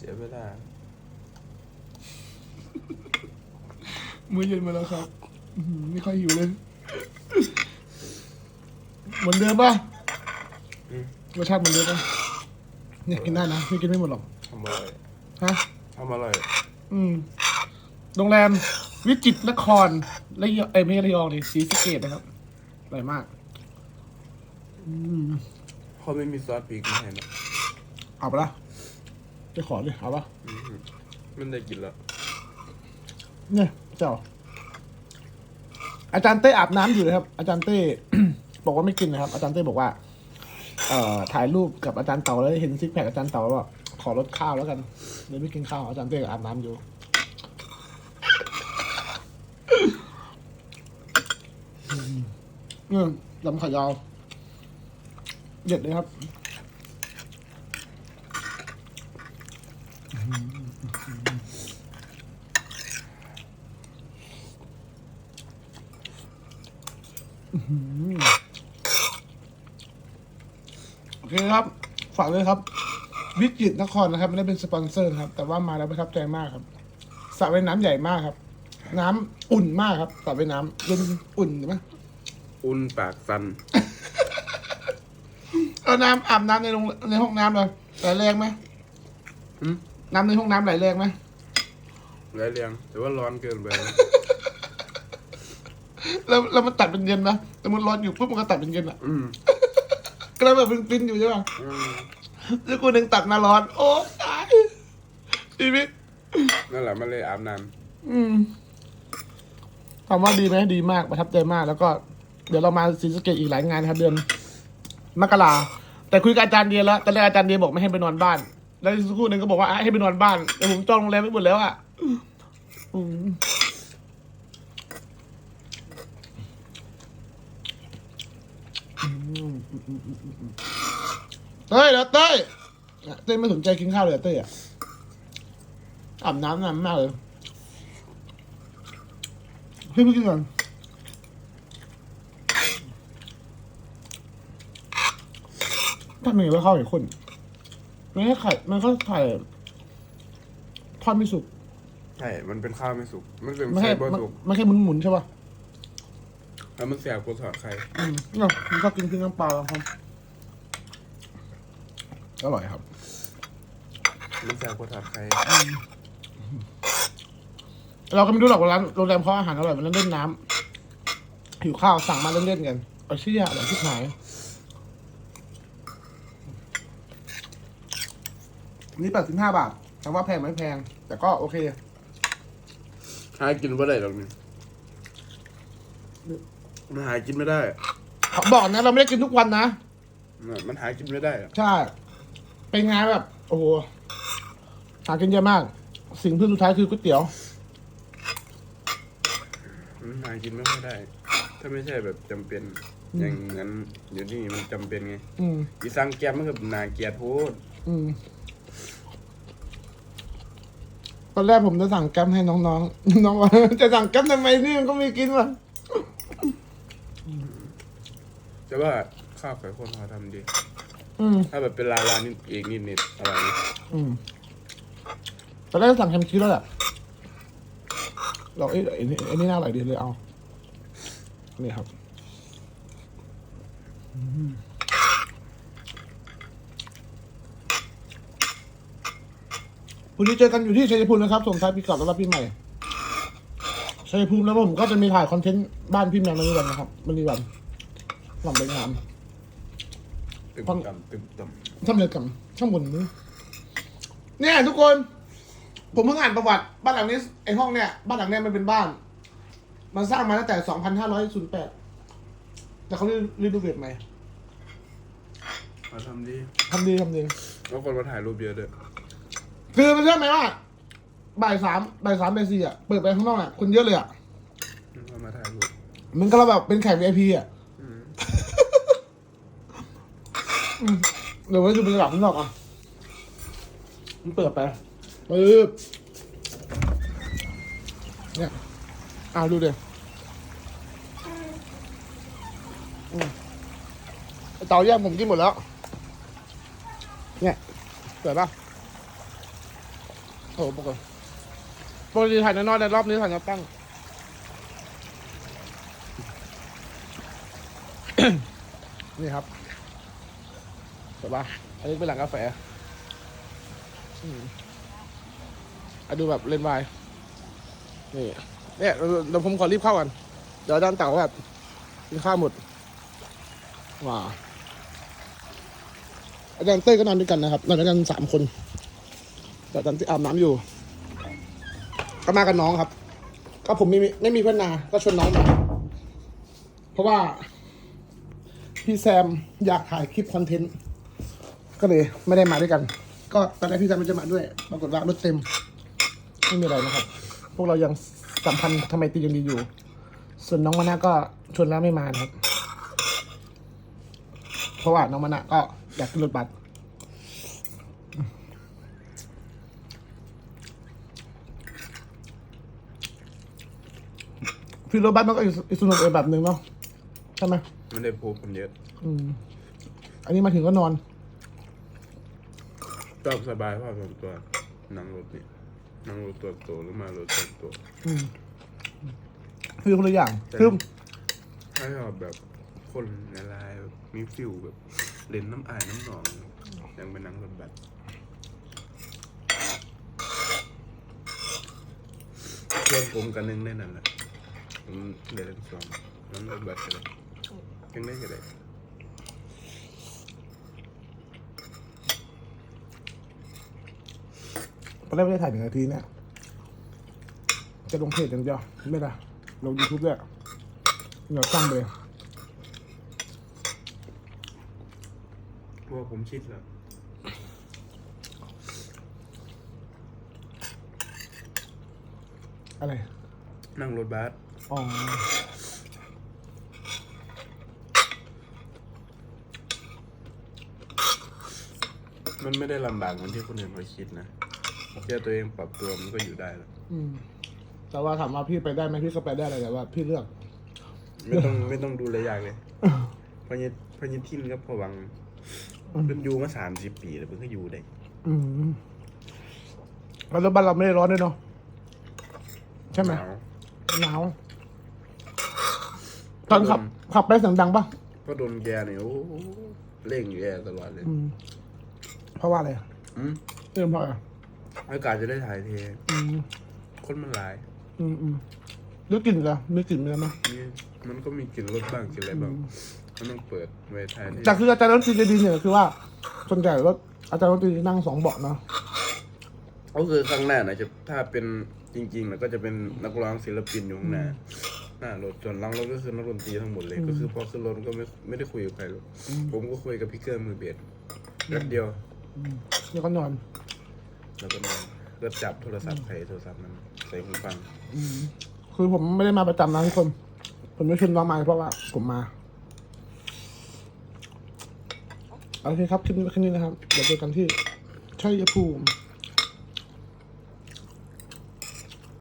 สียเวลา มื้อเย็นมาแล้วครับอื้อหือไม่ค่อยหิวเลยเหมือนเดิมป่ะอืม รสชาติเหมือนเดิมป่ะเนี่ยกินได้นะไม่กินไม่หมดหรอกทำอร่อยฮะ ทำอร่อยอืมโรงแรมวิจิตรนครระยองเอ้ยไม่ใช่ระยองดิศรีสะเกดนะครับอร่อยมาก อืมเขาไม่มีซอสพริกมาให้นะเอาปะล่ะ จะขอดิเอาปะอืมมันได้กินแล้ว เนี่ยเจ้า อาจารย์เต้อาบน้ำอยู่เลยครับ อาจารย์เต้ บอกว่าไม่กินนะครับ อาจารย์เต้บอกว่า เอ่อถ่ายรูปกับอาจารย์เต่าแล้วเห็นซิกแพคอาจารย์เต่าแล้วบอกขอลดข้าวแล้วกันเลยไม่กินข้าวอาจารย์เต้อาบน้ำอยู่ เนี่ยลำขายาวเด็ดเลยครับ โอเคครับ ฝากเลยครับ วิจิตรนครนะครับ ไม่ได้เป็นสปอนเซอร์นะครับ แต่ว่ามาแล้วประทับใจมากครับสระว่ายน้ำใหญ่มากครับ น้ำอุ่นมากครับสระว่ายน้ำเย็นอุ่นใช่ไหมอุ่นปากสันเอาน้ำอาบน้ำในโรงในห้องน้ำเลยไหลแรงไหมหืมน้ำในห้องน้ำไหลแรงไหมไรเรียง แต่ว่าร้อนเกินไป แล้วแล้วมันตัดเป็นเย็นนะแต่มันร้อนอยู่ปุ๊บมันก็ตัดเป็นเย็นอะอืมก็เลยแบบปิ้นๆอยู่ใช่ป่ะอืมแล้วกูหนึ่งตัดมาร้อน โอ้ตายชีวิตนั่นแหละมันเลยอาบน้อืมถามว่าดีไหมดีมากประทับใจมาก แล้วก็ เดี๋ยวเรามาศรีสะเกดอีกหลายงานครับ เดือนมกราแต่คุยกับอาจารย์เดียแล้วตอนแรกอาจารย์เดียบอกไม่ให้ไปนอนบ้าน แล้วอีกสักครู่หนึ่งก็บอกว่าอะให้ไปนอนบ้านแต่ผมจองโรงแรมไปหมดแล้วอะอืม เต้ยแล้วเต้ยอะเต้ยไม่สนใจกินข้าวเลยอะเต้ยอะอาบน้ำนานมากเลยให้พี่กินก่อนทำยังไงว่าข้าวเหนียวข้นมันให้ไข่มันก็ไข่ทอดไม่สุกำใช่ มันเป็นข้าวไม่สุก มันเป็นไม่ไข่ใช่บ่มันสุกไม่ใช่หมุนๆใช่ป่ะ แล้วมันแสบกว่าทอดไข่อืมเนาะมันก็กินขึ้นน้ำปลาแล้วครับอร่อยครับ มันแสบกว่าทอดไข่เราก็ไม่รู้หรอกว่าร้านโรงแรมเขาอาหารอร่อยมันเล่นน้ำหิวข้าวสั่งมาเล่นๆกันเอาเชี่ยอร่อยที่หายนี่แปดสิบห้าบาทถามว่าแพงไหมแพง แต่ก็โอเค หากินไม่ได้หรอกนี่ มันหากินไม่ได้เขาบอกนะเราไม่ได้กินทุกวันนะ มันหากินไม่ได้อะใช่ เป็นไงานแบบ โอ้โหหากินเยอะมาก สิ่งที่สุดท้ายคือก๋วยเตี๋ยว มันหากินไม่ค่อยได้ ถ้าไม่ใช่แบบจำเป็น อย่างนั้นอยู่นี่มันจำเป็นไงอืม อีสังแกมมันก็นาเกลียดโพดอืม ตอนแรกผมจะสั่งแกัมให้น้องๆ น้องว่าจะสั่งแกัมทำไมนี่มันก็มีกินวะ แต่ว่าข้าวไก่ข้นเขาทำดี อืม ถ้าแบบเป็นลาลานิดเองนิดนิดๆอะไรนะอืมตอนแรกสั่งแฮมชีสแล้วแหละเราเอ้ยไอ้นี่ไอ้นี่น่าอร่อยดีเลยเอา นี่ครับอืมวันนี้เจอกันอยู่ที่ชัยภูมินะครับส่งท้ายปีเก่าต้อนรับปีใหม่ชัยภูมิแล้วผมก็จะมีถ่ายคอนเทนต์บ้านพี่แมนมณีวันนะครับมณีวัน หลังไปงานตึมฟังต่ำตึมต่ทำเลยกับข้างบนนี้เนี่ยทุกคน ผมเพิ่งอ่านประวัติ บ้านหลังนี้ไอห้องเนี่ย บ้านหลังเนี้ยมันเป็นบ้าน มันสร้างมาตั้งแต่ 2508 แต่เขารีโนเวทใหม่ำมาทำดีทำดีทำดี แล้วคนมาถ่ายรูปเยอะด้วยคือมันเชื่อไหมว่าบ่ายสามบ่ายสามบ่ายสี่อะ เปิดไปข้างนอกอะ คนเยอะเลยอะเขามาถ่ายรูปมันก็เราแบบเป็นแขก VIP อะ อืมเดี๋ยวไว้ดูบรรยากาศข้างนอกอะมันเปิดไปปึ๊บเนี่ยอ่าดูเดี๋ยวเตาย่างผมกินหมดแล้ว เนี่ยเปิดป่ะโอ้โหปกติปกติถ่ายนอนๆในรอบนี้ถ่ายแนวตั้งนี่ครับ แต่ว่าอันนี้เป็นหลังกาแฟอืมอะดูแบบเล่นวายนี่เนี่ยเดี๋ยวผมขอรีบเข้ากันเดี๋ยวอาจารย์เต่าแบบกินข้าวหมดว้าอาจารย์เต้ก็นอนด้วยกันนะครับนอนด้วยกันสามคนแต่อาจารย์ที่อาบน้ำอยู่ ก็มากับน้องครับ ก็ผมไม่มีไม่มีเพื่อนนา ก็ชวนน้องมาเพราะว่า พี่แซมอยากถ่ายคลิปคอนเทนต์ ก็เลยไม่ได้มาด้วยกัน ก็ตอนแรกพี่แซมมันจะมาด้วยปรากฏว่ารถเต็มไม่มีอะไรนะครับ พวกเรายังสัมพันธ์ทำไมตรียังดีอยู่ ส่วนน้องมานะก็ชวนแล้วไม่มานะครับ เพราะว่าน้องมานะก็อยากขึ้นรถบัสพี่รถบัสมันก็อีกอีกสนุกอีกแบบหนึ่งเนาะใช่ไหม ไม่ได้พูดคนเยอะ อืม อันนี้มาถึงก็นอน ชอบสบายภาพส่วนตัวนั่งรถนี่นั่งรถตัวโตหรือมารถตัวโตอืมคือคนละอย่างคือถ้าชอบแบบคนในลายแบบมีฟิลแบบเล่นน้ำอายน้ำหนองยังไปนั่งรถบัสเพื่อนผมกันนึงได้นั่นแหละผมเรียนสองนั่งรถบัสกันเลยยังได้กันเลย ตอนแรกไม่ได้ถ่ายหนึ่งนาทีเนี่ย จะลงเพจอย่างเดียวไม่ได้ลงยูทูบด้วยเดี๋ยวตั้งไปเลยเพราะว่าผมชิดแล้วอะไร นั่งรถบัสอ๋อมันไม่ได้ลำบากเหมือนที่คนอื่นเขาคิดนะ แค่ตัวเองปรับตัวมันก็อยู่ได้แล้วอืม แต่ว่าถามว่าพี่ไปได้ไหมพี่ก็ไปได้เลยแต่ว่า พี่เลือก ไม่ต้องไม่ต้องดูเลยยากเลยพญพญทินกับพวังอืมเป็นอยู่มาสามสิบปีแล้วเพิ่งก็อยู่ได้ อืมแล้วรถบ้านเราไม่ได้ร้อนด้วยเนาะใช่ไหมนาวหนาวตอนขับ ขับไปเสียงดังปะเพราะโดนแกเนี่ยโอ้โหเร่งแกตลอดเลย อืมเพราะว่าอะไรอืมเรื่องเพราะอะไร อากาศจะได้ถ่ายเทอืมคนมันหลายอืมอืมนึกกลิ่นเหรอนึกกลิ่นไหมนี่มันก็มีกลิ่นรถบ้างกลิ่นอะไรบ้างมันต้องเปิดไว้ถ่ายเทจากคืออาจารย์ดนตรีจะดีเนี่ยคือว่าส่วนใหญ่รถอาจารย์ดนตรีนั่งสองเบาะเนาะก็คือข้างหน้านะจะถ้าเป็นจริงๆแล้วก็จะเป็นนักร้องศิลปินอยู่ข้างหน้าหน้ารถจนหลังรถก็คือนักดนตรีทั้งหมดเลย ก็คือพอขึ้นรถก็ไม่ไม่ได้คุยกับใครหรอกผมก็คุยกับพี่เกอร์มือเบสแป๊บเดียว แล้วก็นอน แล้วก็นอนก็จับโทรศัพท์ใครโทรศัพท์นั้นใส่หูฟัง คือผมไม่ได้มาประจำนะทุกคน ผมไม่ชวนน้องมาเพราะว่าผมมาโอเคครับคลิปนี้แค่นี้นะครับเดี๋ยวเจอกันที่ชัยภูมิ